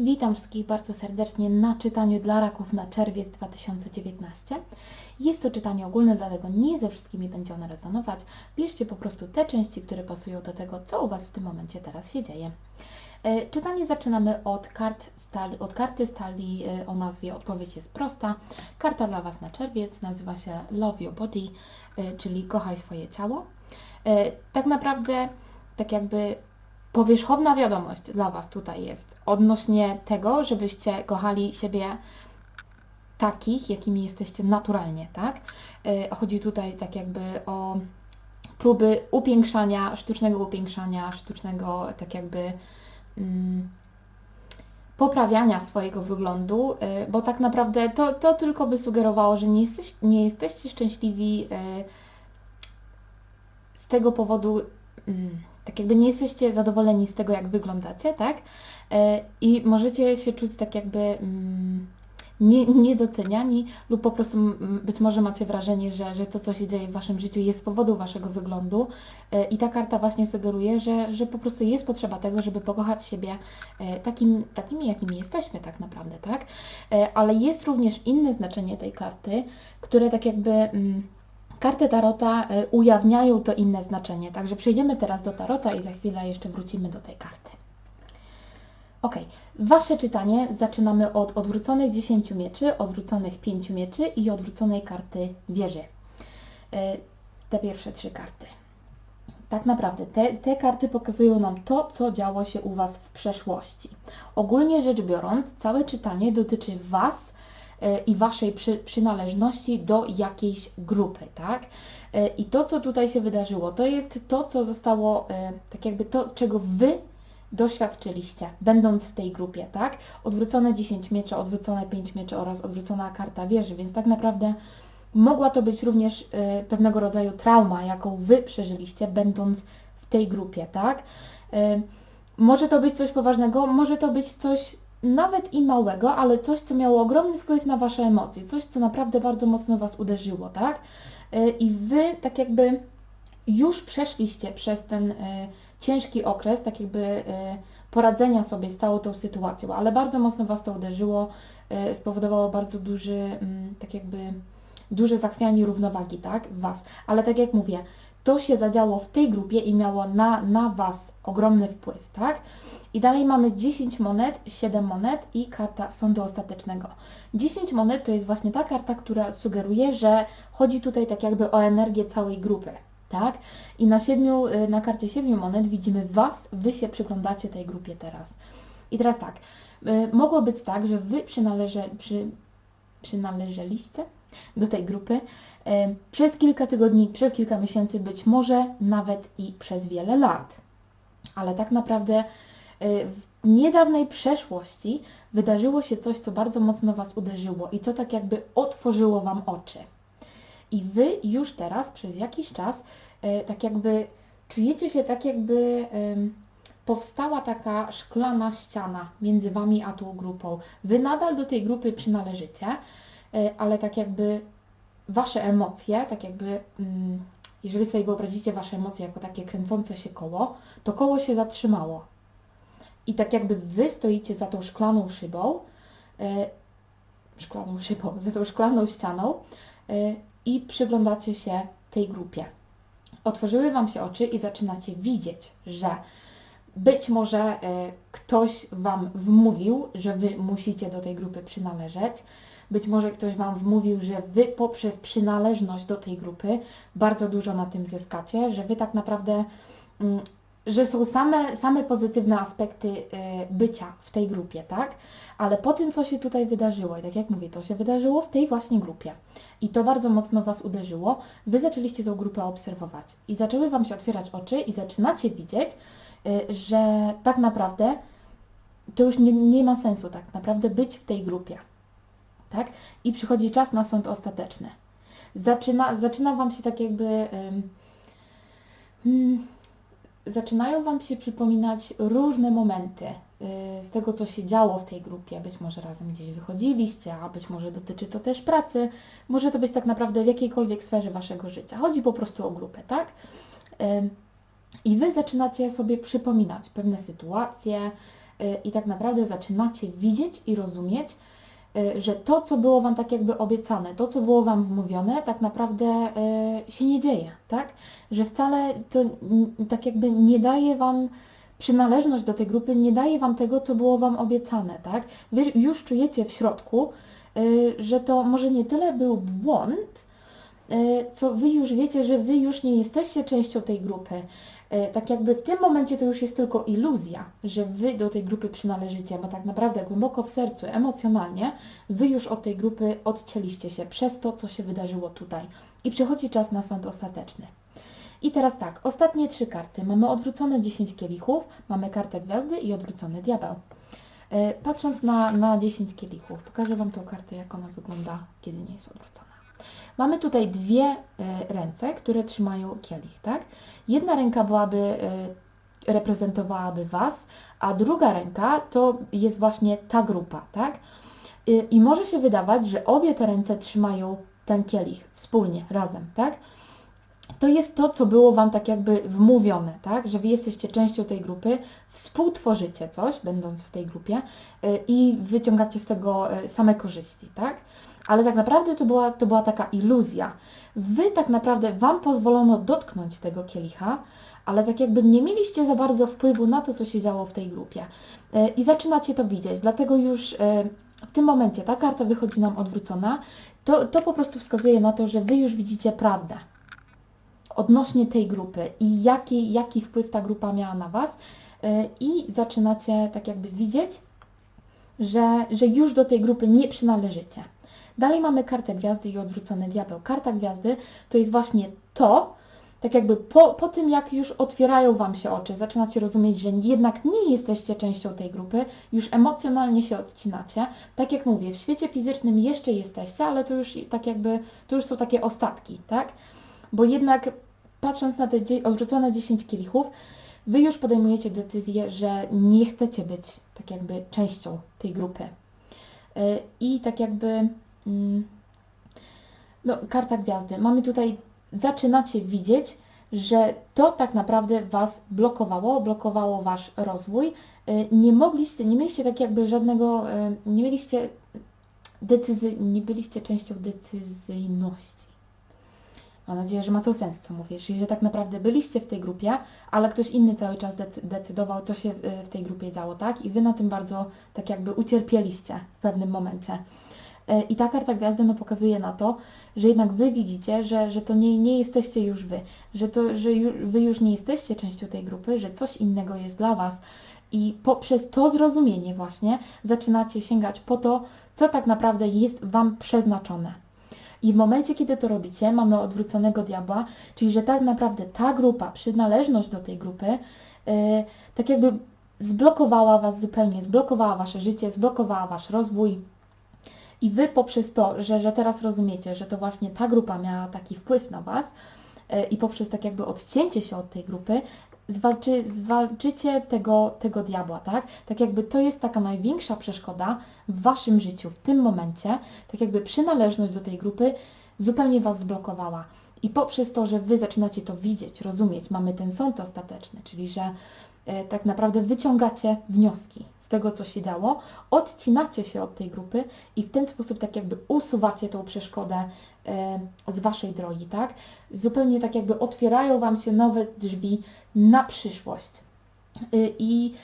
Witam wszystkich bardzo serdecznie na czytaniu dla raków na czerwiec 2019. Jest to czytanie ogólne, dlatego nie ze wszystkimi będzie ono rezonować. Bierzcie po prostu te części, które pasują do tego, co u Was w tym momencie teraz się dzieje. E, Czytanie zaczynamy od, kart stali, od karty stali e, o nazwie Odpowiedź jest prosta. Karta dla Was na czerwiec nazywa się Love Your Body, e, czyli kochaj swoje ciało. Tak naprawdę, tak jakby powierzchowna wiadomość dla Was tutaj jest odnośnie tego, żebyście kochali siebie takich, jakimi jesteście naturalnie, tak? E, Chodzi tutaj tak jakby o próby upiększania, sztucznego upiększania, sztucznego tak jakby mm, poprawiania swojego wyglądu, e, bo tak naprawdę to, to tylko by sugerowało, że nie, jesteś, nie jesteście szczęśliwi e, z tego powodu, mm, tak jakby nie jesteście zadowoleni z tego, jak wyglądacie, tak? E, I możecie się czuć tak jakby mm, nie, niedoceniani lub po prostu mm, być może macie wrażenie, że, że to, co się dzieje w Waszym życiu jest z powodu Waszego wyglądu E, i ta karta właśnie sugeruje, że, że po prostu jest potrzeba tego, żeby pokochać siebie e, takim, takimi, jakimi jesteśmy tak naprawdę, tak? Ale jest również inne znaczenie tej karty, które tak jakby... mm, Karty Tarota e, ujawniają to inne znaczenie, także przejdziemy teraz do Tarota i za chwilę jeszcze wrócimy do tej karty. Ok, Wasze czytanie zaczynamy od odwróconych 10 mieczy, odwróconych 5 mieczy i odwróconej karty wieży. E, Te pierwsze trzy karty. Tak naprawdę te, te karty pokazują nam to, co działo się u Was w przeszłości. Ogólnie rzecz biorąc, całe czytanie dotyczy Was i Waszej przy, przynależności do jakiejś grupy, tak? E, I to, co tutaj się wydarzyło, to jest to, co zostało, e, tak jakby to, czego Wy doświadczyliście, będąc w tej grupie, tak? Odwrócone 10 mieczy, odwrócone 5 mieczy oraz odwrócona karta wieży, więc tak naprawdę mogła to być również e, pewnego rodzaju trauma, jaką Wy przeżyliście, będąc w tej grupie, tak? E, może to być coś poważnego, może to być coś nawet i małego, ale coś, co miało ogromny wpływ na Wasze emocje, coś, co naprawdę bardzo mocno Was uderzyło, tak? E, I Wy tak jakby już przeszliście przez ten e, ciężki okres, tak jakby e, poradzenia sobie z całą tą sytuacją, ale bardzo mocno Was to uderzyło, spowodowało bardzo duży, mm, tak jakby duże zachwianie równowagi, tak, w Was. Ale tak jak mówię, to się zadziało w tej grupie i miało na, na Was ogromny wpływ, tak? I dalej mamy 10 monet, 7 monet i karta sądu ostatecznego. 10 monet to jest właśnie ta karta, która sugeruje, że chodzi tutaj tak jakby o energię całej grupy, tak? I na, siedmiu, y, na karcie 7 monet widzimy Was, Wy się przyglądacie tej grupie teraz. I teraz tak, y, mogło być tak, że Wy przynależe, przy, przynależeliście do tej grupy przez kilka tygodni, przez kilka miesięcy, być może nawet i przez wiele lat. Ale tak naprawdę e, w niedawnej przeszłości wydarzyło się coś, co bardzo mocno Was uderzyło i co tak jakby otworzyło Wam oczy. I Wy już teraz przez jakiś czas e, tak jakby czujecie się tak jakby powstała taka szklana ściana między Wami a tą grupą. Wy nadal do tej grupy przynależycie, ale tak jakby Wasze emocje, tak jakby mm, jeżeli sobie wyobrazicie Wasze emocje jako takie kręcące się koło, to koło się zatrzymało. I tak jakby Wy stoicie za tą szklaną szybą, e, szklaną szybą, za tą szklaną ścianą e, i przyglądacie się tej grupie. Otworzyły Wam się oczy i zaczynacie widzieć, że być może e, ktoś Wam wmówił, że Wy musicie do tej grupy przynależeć. Być może ktoś Wam wmówił, że Wy poprzez przynależność do tej grupy bardzo dużo na tym zyskacie, że Wy tak naprawdę, mm, że są same, same pozytywne aspekty e, bycia w tej grupie, tak? Ale po tym, co się tutaj wydarzyło, i tak jak mówię, to się wydarzyło w tej właśnie grupie i to bardzo mocno Was uderzyło, Wy zaczęliście tą grupę obserwować i zaczęły Wam się otwierać oczy i zaczynacie widzieć, y, że tak naprawdę to już nie, nie ma sensu tak naprawdę być w tej grupie. Tak? I przychodzi czas na sąd ostateczny. Zaczyna, zaczyna Wam się tak jakby... ym, mm, zaczynają Wam się przypominać różne momenty y, z tego, co się działo w tej grupie. Być może razem gdzieś wychodziliście, a być może dotyczy to też pracy. Może to być tak naprawdę w jakiejkolwiek sferze Waszego życia. Chodzi po prostu o grupę, tak? I Wy zaczynacie sobie przypominać pewne sytuacje, y, i tak naprawdę zaczynacie widzieć i rozumieć, że to, co było Wam tak jakby obiecane, to, co było Wam wmówione, tak naprawdę y, się nie dzieje, tak? Że wcale to tak jakby nie daje Wam przynależność do tej grupy, nie daje Wam tego, co było Wam obiecane, tak? Wy już czujecie w środku, y, że to może nie tyle był błąd, co Wy już wiecie, że Wy już nie jesteście częścią tej grupy. Y, Tak jakby w tym momencie to już jest tylko iluzja, że Wy do tej grupy przynależycie, bo tak naprawdę głęboko w sercu, emocjonalnie, Wy już od tej grupy odcięliście się przez to, co się wydarzyło tutaj. I przychodzi czas na sąd ostateczny. I teraz tak, ostatnie trzy karty. Mamy odwrócone 10 kielichów, mamy kartę gwiazdy i odwrócony diabeł. E, Patrząc na, na 10 kielichów, pokażę Wam tą kartę, jak ona wygląda, kiedy nie jest odwrócona. Mamy tutaj dwie e, ręce, które trzymają kielich, tak? Jedna ręka byłaby, e, reprezentowałaby Was, a druga ręka to jest właśnie ta grupa, tak? I, I może się wydawać, że obie te ręce trzymają ten kielich wspólnie, razem, tak? to jest to, co było Wam tak jakby wmówione, tak? Że Wy jesteście częścią tej grupy, współtworzycie coś, będąc w tej grupie y, i wyciągacie z tego y, same korzyści, tak? Ale tak naprawdę to była, to była taka iluzja. Wy tak naprawdę, Wam pozwolono dotknąć tego kielicha, ale tak jakby nie mieliście za bardzo wpływu na to, co się działo w tej grupie. Y, I zaczynacie to widzieć, dlatego już y, w tym momencie ta karta wychodzi nam odwrócona, to, to po prostu wskazuje na to, że Wy już widzicie prawdę odnośnie tej grupy i jaki, jaki wpływ ta grupa miała na Was y, i zaczynacie tak jakby widzieć, że, że już do tej grupy nie przynależycie. Dalej mamy kartę gwiazdy i odwrócony diabeł. Karta gwiazdy to jest właśnie to, tak jakby po, po tym jak już otwierają Wam się oczy, zaczynacie rozumieć, że jednak nie jesteście częścią tej grupy, już emocjonalnie się odcinacie. Tak jak mówię, w świecie fizycznym jeszcze jesteście, ale to już tak jakby, to już są takie ostatki, tak? Bo jednak patrząc na te odrzucone 10 kielichów, Wy już podejmujecie decyzję, że nie chcecie być tak jakby częścią tej grupy. Yy, I tak jakby, no karta gwiazdy. Mamy tutaj, zaczynacie widzieć, że to tak naprawdę Was blokowało, blokowało Wasz rozwój. Yy, Nie mogliście, nie mieliście tak jakby żadnego, yy, nie mieliście decyzji, nie byliście częścią decyzyjności. Mam nadzieję, że ma to sens, co mówisz, że tak naprawdę byliście w tej grupie, ale ktoś inny cały czas decy- decydował, co się y, w tej grupie działo, tak? I Wy na tym bardzo tak jakby ucierpieliście w pewnym momencie. Y, I ta karta gwiazdy no, pokazuje na to, że jednak Wy widzicie, że, że to nie, nie jesteście już Wy, że, to, że Wy już nie jesteście częścią tej grupy, że coś innego jest dla Was. I poprzez to zrozumienie właśnie zaczynacie sięgać po to, co tak naprawdę jest Wam przeznaczone. I w momencie, kiedy to robicie, mamy odwróconego diabła, czyli że tak naprawdę ta grupa, przynależność do tej grupy, yy, tak jakby zblokowała Was zupełnie, zblokowała Wasze życie, zblokowała Wasz rozwój. I Wy poprzez to, że, że teraz rozumiecie, że to właśnie ta grupa miała taki wpływ na Was yy, i poprzez tak jakby odcięcie się od tej grupy, zwalczy, zwalczycie tego, tego diabła, tak? Tak jakby to jest taka największa przeszkoda w Waszym życiu w tym momencie, tak jakby przynależność do tej grupy zupełnie Was zblokowała. I poprzez to, że Wy zaczynacie to widzieć, rozumieć, mamy ten sąd ostateczny, czyli że e, tak naprawdę wyciągacie wnioski z tego, co się działo, odcinacie się od tej grupy i w ten sposób tak jakby usuwacie tą przeszkodę e, z Waszej drogi, tak? Zupełnie tak jakby otwierają Wam się nowe drzwi na przyszłość. Y, I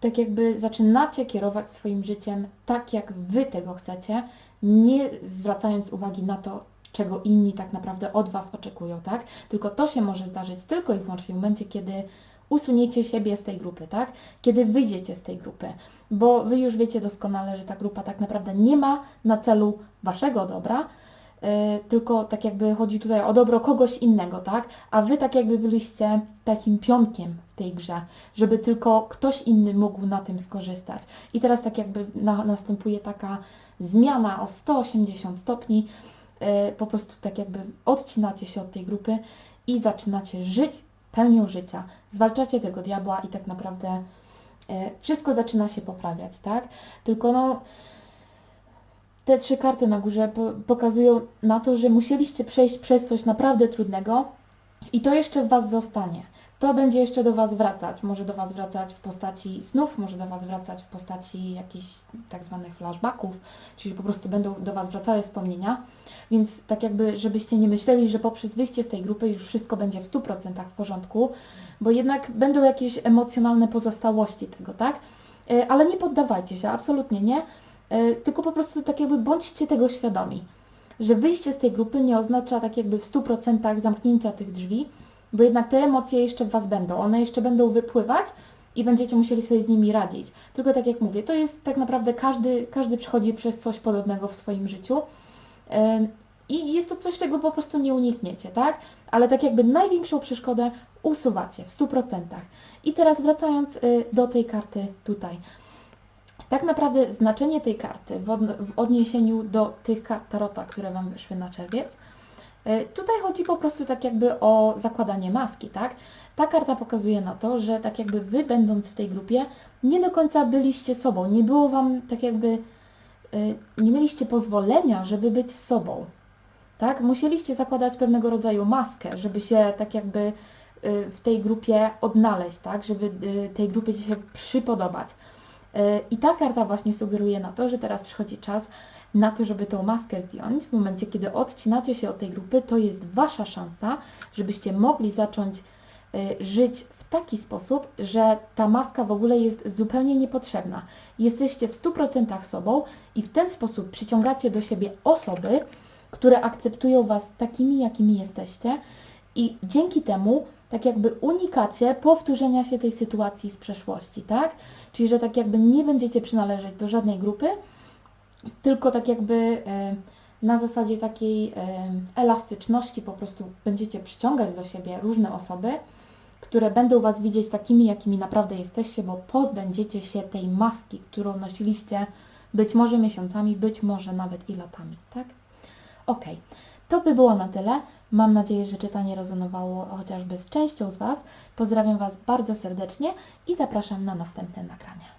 tak jakby zaczynacie kierować swoim życiem tak, jak Wy tego chcecie, nie zwracając uwagi na to, czego inni tak naprawdę od Was oczekują, tak? Tylko to się może zdarzyć tylko i wyłącznie w momencie, kiedy usuniecie siebie z tej grupy, tak? Kiedy wyjdziecie z tej grupy, bo Wy już wiecie doskonale, że ta grupa tak naprawdę nie ma na celu Waszego dobra, yy, tylko tak jakby chodzi tutaj o dobro kogoś innego, tak? A Wy tak jakby byliście takim pionkiem w tej grze, żeby tylko ktoś inny mógł na tym skorzystać. I teraz tak jakby na, następuje taka zmiana o 180 stopni, yy, po prostu tak jakby odcinacie się od tej grupy i zaczynacie żyć pełnią życia. Zwalczacie tego diabła i tak naprawdę e, wszystko zaczyna się poprawiać, tak? Tylko no, te trzy karty na górze po, pokazują na to, że musieliście przejść przez coś naprawdę trudnego i to jeszcze w Was zostanie. To będzie jeszcze do Was wracać. Może do Was wracać w postaci snów, może do Was wracać w postaci jakichś tak zwanych flashbacków, czyli po prostu będą do Was wracały wspomnienia. Więc tak jakby, żebyście nie myśleli, że poprzez wyjście z tej grupy już wszystko będzie w 100% w porządku, bo jednak będą jakieś emocjonalne pozostałości tego, tak? E, Ale nie poddawajcie się, absolutnie nie. E, Tylko po prostu tak jakby bądźcie tego świadomi, że wyjście z tej grupy nie oznacza tak jakby w 100% zamknięcia tych drzwi, bo jednak te emocje jeszcze w Was będą, one jeszcze będą wypływać i będziecie musieli sobie z nimi radzić. Tylko tak jak mówię, to jest tak naprawdę każdy, każdy przechodzi przez coś podobnego w swoim życiu. I jest to coś, czego po prostu nie unikniecie, tak? Ale tak jakby największą przeszkodę usuwacie w 100%. I teraz wracając y, do tej karty tutaj. Tak naprawdę znaczenie tej karty w, od, w odniesieniu do tych kart Tarota, które Wam wyszły na czerwiec, tutaj chodzi po prostu tak jakby o zakładanie maski, tak? Ta karta pokazuje na to, że tak jakby Wy będąc w tej grupie nie do końca byliście sobą, nie było Wam tak jakby, y, nie mieliście pozwolenia, żeby być sobą, tak? Musieliście zakładać pewnego rodzaju maskę, żeby się tak jakby y, w tej grupie odnaleźć, tak? Żeby tej grupie się przypodobać. I ta karta właśnie sugeruje na to, że teraz przychodzi czas na to, żeby tą maskę zdjąć. W momencie, kiedy odcinacie się od tej grupy, to jest Wasza szansa, żebyście mogli zacząć y, żyć w taki sposób, że ta maska w ogóle jest zupełnie niepotrzebna. Jesteście w 100% sobą i w ten sposób przyciągacie do siebie osoby, które akceptują Was takimi, jakimi jesteście i dzięki temu tak jakby unikacie powtórzenia się tej sytuacji z przeszłości, tak? Czyli, że tak jakby nie będziecie przynależeć do żadnej grupy, tylko tak jakby e, na zasadzie takiej e, elastyczności po prostu będziecie przyciągać do siebie różne osoby, które będą Was widzieć takimi, jakimi naprawdę jesteście, bo pozbędziecie się tej maski, którą nosiliście być może miesiącami, być może nawet i latami, tak? Ok, to by było na tyle. Mam nadzieję, że czytanie rezonowało chociażby z częścią z Was. Pozdrawiam Was bardzo serdecznie i zapraszam na następne nagrania.